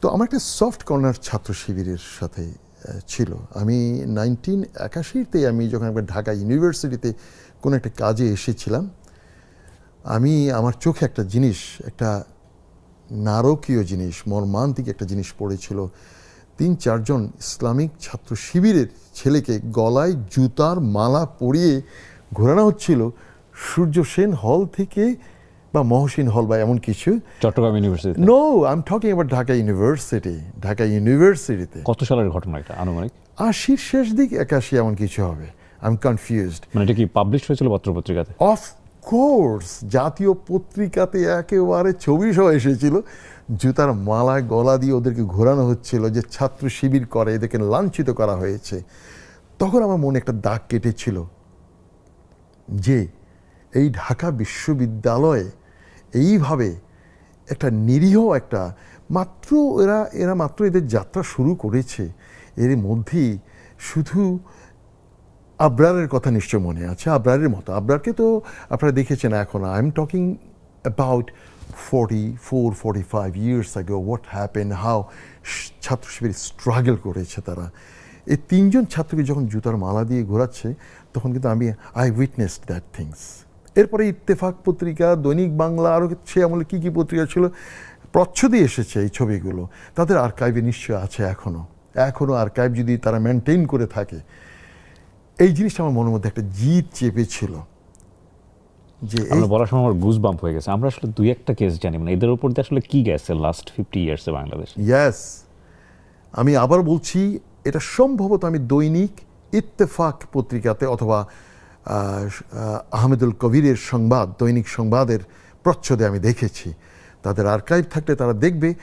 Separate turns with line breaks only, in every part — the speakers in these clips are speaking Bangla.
তো আমার একটা সফট কর্নার ছাত্র শিবিরের সাথে ছিল। আমি নাইনটিন একাশিতে আমি যখন একবার ঢাকা ইউনিভার্সিটিতে কোনো একটা কাজে এসেছিলাম, আমি আমার চোখে একটা জিনিস, একটা নারকীয় জিনিস, মর্মান্তিক একটা জিনিস পড়েছিল। তিন চারজন ইসলামিক ছাত্র শিবিরের ছেলেকে গলায় জুতার মালা পরিয়ে ঘোরানো হচ্ছিল। সূর্য সেন হল থেকে বা মহসিন হল বা এমন কিছু?
Chittagong university
no I am talking about Dhaka university Dhaka ইউনিভার্সিটিতে
কত সালের ঘটনা এটা আনুমানিক?
আশির শেষ দিক একাশি এমন কিছু হবে। আই এম কনফিউজড
মানে এটা কি পাবলিশ হয়েছিল পত্রপত্রিকাতে?
অফ কোর্স জাতীয় পত্রিকাতে একেবারে ছবি সহ এসেছিল। জুতার মালা গলা দিয়ে ওদেরকে ঘোরানো হচ্ছিল যে ছাত্র শিবির করে এদেরকে লাঞ্ছিত করা হয়েছে। তখন আমার মনে একটা দাগ কেটেছিল। যে এই ঢাকা বিশ্ববিদ্যালয়ে এইভাবে একটা নিরীহ একটা মাত্র এরা এরা মাত্র এদের যাত্রা শুরু করেছে। এর মধ্যেই শুধু আবরারের কথা নিশ্চয় মনে আছে, আবরারের মতো। আবরারকে তো আপনারা দেখেছেন এখন I am talking about forty four forty five years আগে what happen how Chhatra Shibir struggle করেছে তারা। এই তিনজন ছাত্রকে যখন জুতার মালা দিয়ে ঘোরাচ্ছে, তখন কিন্তু আমি আই উইটনেস দ্যাট থিংস এরপরে ইত্তেফাক পত্রিকা দৈনিক বাংলা আরও সে আমলে কী কী পত্রিকা ছিল? প্রচ্ছদে এসেছে এই ছবিগুলো। তাদের আর্কাইভে নিশ্চয় আছে এখনও এখনও আর্কাইভ যদি তারা মেনটেন করে থাকে। এই জিনিসটা আমার মনের মধ্যে একটা জিদ চেপেছিল যে
আমরা বলার সময় আমার গুজ বাম্প হয়ে গেছে। আমরা আসলে দুই একটা কেস জানি। মানে এদের উপর দিয়ে আসলে কি গেছে লাস্ট ফিফটি ইয়ার্সে বাংলাদেশ?
ইয়াস আমি আবার বলছি এটা সম্ভবত আমি দৈনিক ইত্তেফাক পত্রিকাতে অথবা আহমেদুল কবিরের সংবাদ দৈনিক সংবাদের প্রচ্ছদে আমি দেখেছি। তাদের আর্কাইভ থাকলে তারা দেখবে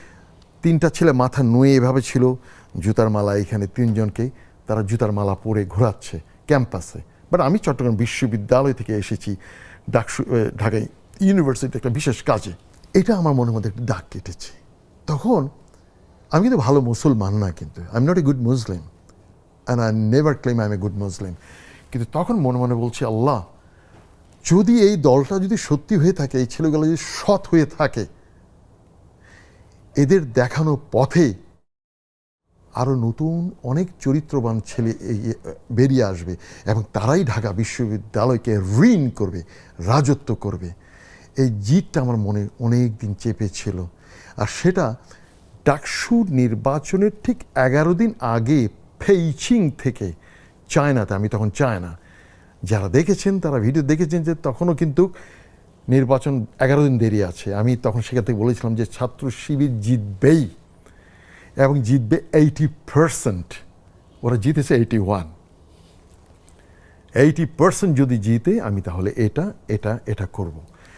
তিনটা ছেলে মাথা নুয়ে এভাবে ছিল জুতার মালা এখানে তিনজনকে তারা জুতার মালা পরে ঘোরাচ্ছে ক্যাম্পাসে। বাট আমি চট্টগ্রাম বিশ্ববিদ্যালয় থেকে এসেছি ডাকসু আহ, ঢাকা ইউনিভার্সিটি একটা বিশেষ কাজে। এটা আমার মনের মধ্যে একটা দাগ কেটেছে। তখন আমি কিন্তু ভালো মুসলমান না কিন্তু I am not a good Muslim and I never claim I am a good Muslim কিন্তু তখন মনে মনে বলছি, আল্লাহ, যদি এই দলটা যদি সত্যি হয়ে থাকে, এই ছেলেগুলো যদি সৎ হয়ে থাকে, এদের দেখানো পথে আরও নতুন অনেক চরিত্রবান ছেলে এই- বেরিয়ে আসবে এবং তারাই ঢাকা বিশ্ববিদ্যালয়কে ঋণ করবে, রাজত্ব করবে। এই জিতটা আমার মনে অনেক দিন চেপে ছিল। আর সেটা ডাকসুর নির্বাচনের ঠিক এগারো দিন আগে ফেইচিং থেকে চায়নাতে আমি তখন চায়না। যারা দেখেছেন, তারা ভিডিও দেখেছেন যে তখনও কিন্তু নির্বাচন এগারো দিন দেরি আছে। আমি তখন সেখান থেকে বলেছিলাম যে ছাত্র শিবির জিতবেই এবং জিতবে এইটি পার্সেন্ট ওরা জিতেছে এইটি ওয়ান এইটি পার্সেন্ট যদি জিতে, আমি তাহলে এটা এটা এটা করব।